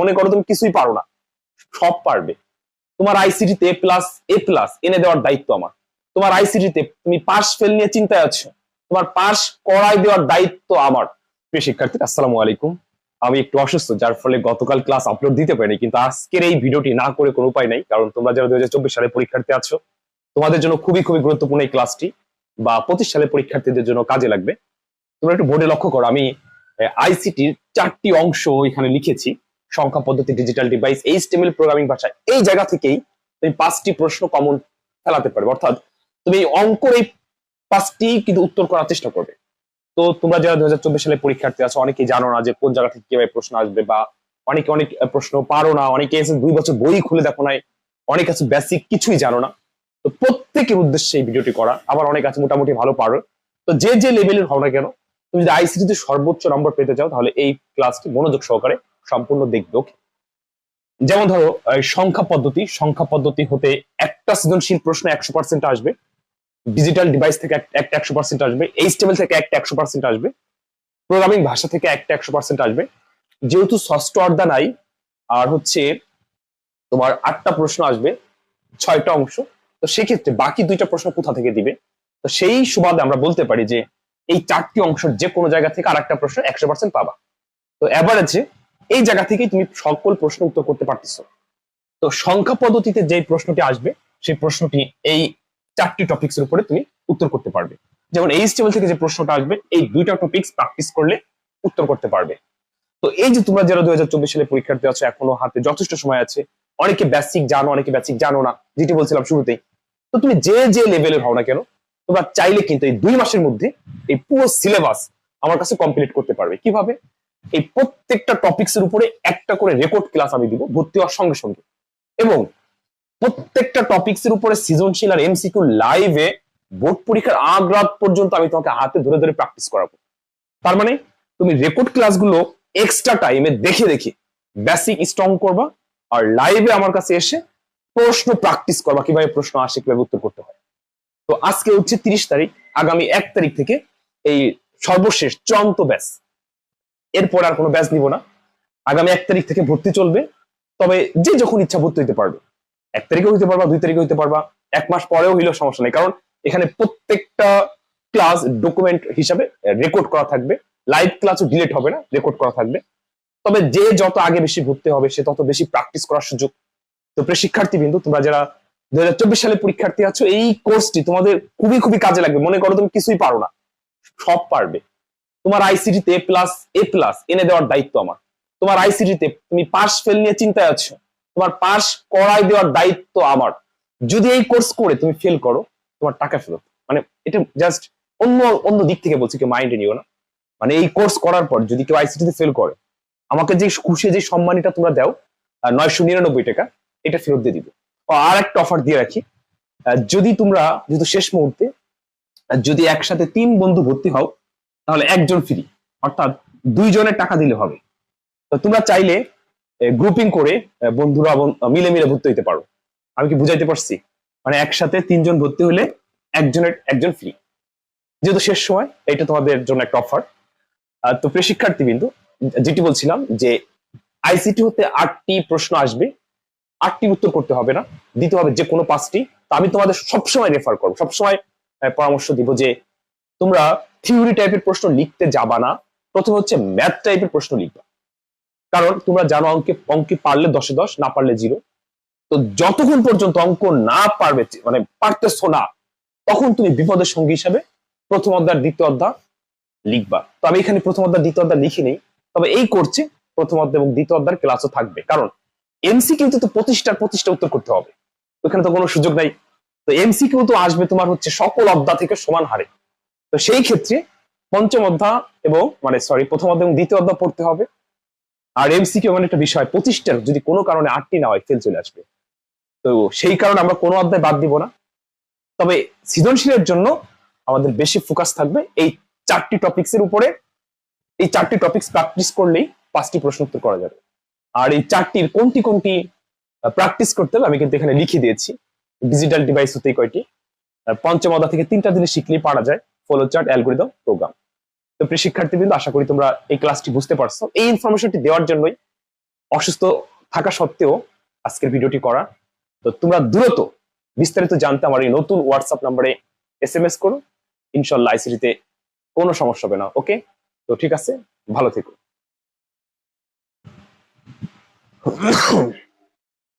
মনে করো তুমি কিছুই পারো না। সব পারবে। তোমার আইসিটিতে এ প্লাস এ প্লাস এনে দেওয়ার দায়িত্ব আমার। তোমার আইসিটিতে তুমি পাস ফেল নিয়ে চিন্তায় আছো। তোমার পাস করাই দেওয়ার দায়িত্ব আমার। প্রিয় শিক্ষার্থী আসসালামু আলাইকুম। আমি একটু অসুস্থ, যার ফলে গতকাল ক্লাস আপলোড দিতে পারিনি, কিন্তু আজকের এই ভিডিওটি না করে কোনো উপায় নাই, কারণ তোমরা যারা দুই হাজার চব্বিশ সালে পরীক্ষার্থী আছো, তোমাদের জন্য খুবই খুবই গুরুত্বপূর্ণ এই ক্লাসটি বা পঁচিশ সালে পরীক্ষার্থীদের জন্য কাজে লাগবে। তোমরা একটু বোর্ডে লক্ষ্য করো, আমি আইসিটির চারটি অংশ এখানে লিখেছি। সংখ্যা পদ্ধতি ডিজিটাল ডিভাইস এই স্টেমিল প্রোগ্রামিং ভাষা, এই জায়গা থেকেই তুমি পাঁচটি প্রশ্ন কমন ফেলাতে পারবে। অর্থাৎ তুমি অঙ্কর এই পাঁচটি কিন্তু উত্তর করার চেষ্টা করবে। তো তোমরা যারা দু হাজার চব্বিশ সালে পরীক্ষার্থী আছো, অনেকেই জানো না যে কোন জায়গা থেকে কীভাবে প্রশ্ন আসবে বা অনেকে অনেক প্রশ্ন পারো না, অনেকে এসে দুই বছর বই খুলে দেখো নাই, অনেক আছে বেসিক কিছুই জানো না। তো প্রত্যেকের উদ্দেশ্যে এই ভিডিওটি করা, আবার অনেক আছে মোটামুটি ভালো পারো। তো যে যে লেভেলের হও না কেন, তুমি যদি আইসিটিতে সর্বোচ্চ নম্বর পেতে চাও, তাহলে এই ক্লাসটি মনোযোগ সহকারে সম্পূর্ণ দেখবে যেমন ধরো সংখ্যা পদ্ধতি সংখ্যা পদ্ধতি হতে একটা সৃজনশীল প্রশ্ন একশো পার্সেন্ট আসবে ডিজিটাল ডিভাইস থেকে একটা একশো পার্সেন্ট আসবে এই স্টেবল থেকে একটা একশো পার্সেন্ট আসবে প্রোগ্রামিং ভাষা থেকে একটা একশো পার্সেন্ট আসবে। যেহেতু ষষ্ঠ অর্ধা নাই, আর হচ্ছে তোমার আটটা প্রশ্ন আসবে, ছয়টা অংশ, তো সেক্ষেত্রে বাকি দুইটা প্রশ্ন কোথা থেকে দিবে? তো সেই সুবাদে আমরা বলতে পারি যে, এই চারটি অংশের যে কোনো জায়গা থেকে আরেকটা প্রশ্ন একশো পার্সেন্ট পাবা। তো অ্যাভারেজে এই জায়গা থেকেই তুমি সকল প্রশ্ন উত্তর করতে পারতেছো। তো সংখ্যা পদ্ধতিতে যে প্রশ্নটি আসবে, সেই প্রশ্নটি এই চারটি টপিক্স এর উপরে তুমি উত্তর করতে পারবে। যেমন এই টেবিল থেকে যে প্রশ্নটা আসবে, এই দুইটা টপিক্স প্র্যাকটিস করলে উত্তর করতে পারবে। তো এই যে তোমরা যারা দুই হাজার চব্বিশ সালে পরীক্ষার্থী আছো, এখনও হাতে যথেষ্ট সময় আছে, অনেকে বেসিক জানো, অনেকে বেসিক জানো না, যেটি বলছিলাম শুরুতেই। তো তুমি যে যে লেভেলের হও না কেন, তোমরা চাইলে কিন্তু এই দুই মাসের মধ্যে এই পুরো সিলেবাস আমার কাছে কমপ্লিট করতে পারবে। কীভাবে? এই প্রত্যেকটা টপিক্স এর উপরে একটা করে রেকর্ড ক্লাস আমি দিব, ভর্তি হওয়ার সঙ্গে সঙ্গে। এবং প্রত্যেকটা টপিক্স এর উপরে সৃজনশীল আর এমসিকিউ লাইভে বোর্ড পরীক্ষার আগ রাত পর্যন্ত আমি তোমাকে হাতে ধরে ধরে প্র্যাকটিস করাবো। তার মানে তুমি রেকর্ড ক্লাসগুলো এক্সট্রা টাইমে দেখে দেখে বেসিক স্ট্রং করবা আর লাইভে আমার কাছে এসে প্রশ্ন প্র্যাকটিস করবা, কীভাবে প্রশ্ন আসে, কীভাবে উত্তর করতে হয়। তো আজকে হচ্ছে তিরিশ তারিখ, আগামী এক তারিখ থেকে এই সর্বশেষ চূড়ান্ত ব্যাচ এরপর আর কোনো ব্যাচ নিব না। আগামী এক তারিখ থেকে ভর্তি চলবে। তবে যে যখন ইচ্ছা ভর্তি হইতে পারবে। এক তারিখে হইতে পারবা, দুই তারিখে হইতে পারবা। এক মাস পরেও হইলেও সমস্যা নেই। কারণ এখানে প্রত্যেকটা ক্লাস ডকুমেন্ট হিসাবে রেকর্ড করা থাকবে। লাইভ ক্লাসও ডিলেট হবে না রেকর্ড করা থাকবে। তবে যে যত আগে বেশি ভর্তি হবে, সে তত বেশি প্র্যাকটিস করার সুযোগ। তো প্রিয় শিক্ষার্থী বিন্দু তোমরা যারা দুই হাজার চব্বিশ সালে পরীক্ষার্থী আছো, এই কোর্সটি তোমাদের খুবই খুবই কাজে লাগবে। মনে করো তুমি কিছুই পারো না। সব পারবে। তোমার আইসিটিতে এ প্লাস এ প্লাস এনে দেওয়ার দায়িত্ব আমার। তোমার আইসিটিতে তুমি পাস ফেল নিয়ে চিন্তায় আছো। তোমার পাস করাই দেওয়ার দায়িত্ব আমার। যদি এই কোর্স করে তুমি ফেল করো, তোমার টাকা ফেরত। মানে এটা জাস্ট অন্য অন্য দিক থেকে বলছি, কেউ মাইন্ডে নিও না। মানে এই কোর্স করার পর যদি কেউ আইসিটিতে ফেল করে, আমাকে যে খুশি যে সম্মানিটা তোমরা দাও নয়শো নিরানব্বই টাকা, এটা ফেরত দিয়ে দিবে। আর একটা অফার দিয়ে রাখি। যদি তোমরা, যেহেতু শেষ মুহূর্তে যদি একসাথে তিন বন্ধু ভর্তি হও তাহলে একজন ফ্রি অর্থাৎ দুইজনের টাকা দিলে হবে। তো তোমরা চাইলে গ্রুপিং করে বন্ধুরা মিলে মিলে ভর্তি হইতে পারো। আমি কি বুঝাইতে পারছি? মানে একসাথে তিনজন ভর্তি হলে একজনের, একজন ফ্রি যেহেতু শেষ সময় এটা তোমাদের জন্য একটা অফার তো প্রিয় শিক্ষার্থী বিন্দু যেটি বলছিলাম যে আইসিটি হতে আটটি প্রশ্ন আসবে। আটটি উত্তর করতে হবে না, দিতে হবে যে কোনো পাঁচটি। তা আমি তোমাদের সবসময় রেফার করব, সবসময় পরামর্শ দিব যে, তোমরা থিওরি টাইপের প্রশ্ন লিখতে যাবা না। প্রথমে হচ্ছে ম্যাথ টাইপের প্রশ্ন লিখবা। কারণ তোমরা জানো অঙ্কে অঙ্কে পারলে দশে দশ, না পারলে জিরো। তো যতক্ষণ পর্যন্ত অঙ্ক না পারবে মানে পারতেছো না, তখন তুমি বিপদের সঙ্গী হিসাবে প্রথম অধ্যায়, দ্বিতীয় অধ্যায় লিখবা। তো আমি এখানে প্রথম অধ্যায়, দ্বিতীয় অধ্যায় লিখি নেই। তবে এই করছে, প্রথম অধ্যায় এবং দ্বিতীয় অধ্যায়ের ক্লাসও থাকবে। কারণ এমসি কিন্তু তো প্রতিষ্ঠার প্রতিষ্ঠা উত্তর করতে হবে। ওখানে তো কোনো সুযোগ নাই। তো এমসি কিউ তো আসবে তোমার হচ্ছে সকল অধ্যায় থেকে সমান হারে। তো সেই ক্ষেত্রে পঞ্চম অধ্যায় এবং মানে সরি প্রথম অধ্যায় এবং দ্বিতীয় অধ্যায় পড়তে হবে। আর এমসি কিউ মানে একটা বিষয় প্রতিষ্ঠার যদি কোনো কারণে আটটি না হয় ফেল চলে আসবে। তো সেই কারণে আমরা কোনো অধ্যায় বাদ দিব না। তবে সৃজনশীলের জন্য আমাদের বেশি ফোকাস থাকবে এই চারটি টপিক্স এর উপরে। এই চারটি টপিক্স প্র্যাকটিস করলেই পাঁচটি প্রশ্ন উত্তর করা যাবে। আর এই চারটির কোনটি কোনটি প্র্যাকটিস করতে হবে, আমি কিন্তু এখানে লিখে দিয়েছি। ডিজিটাল ডিভাইস হতেই কয়টি? পঞ্চম অধ্যায় থেকে তিনটা দিনে শিখলেই পারা যায়। ফলো চার্ট অ্যালগোরিদম প্রোগ্রাম তো প্রিয় শিক্ষার্থীবৃন্দ, আশা করি তোমরা এই ক্লাসটি বুঝতে পারছ। এই ইনফরমেশনটি দেওয়ার জন্যই অসুস্থ থাকা সত্ত্বেও আজকের ভিডিওটি করা। তো তোমরা দ্রুত বিস্তারিত জানতে আমার এই নতুন হোয়াটসঅ্যাপ নাম্বারে এস এম এস করো ইনশাল্লাহ আইসিটিতে কোনো সমস্যা হবে না ওকে তো ঠিক আছে, ভালো থেকো।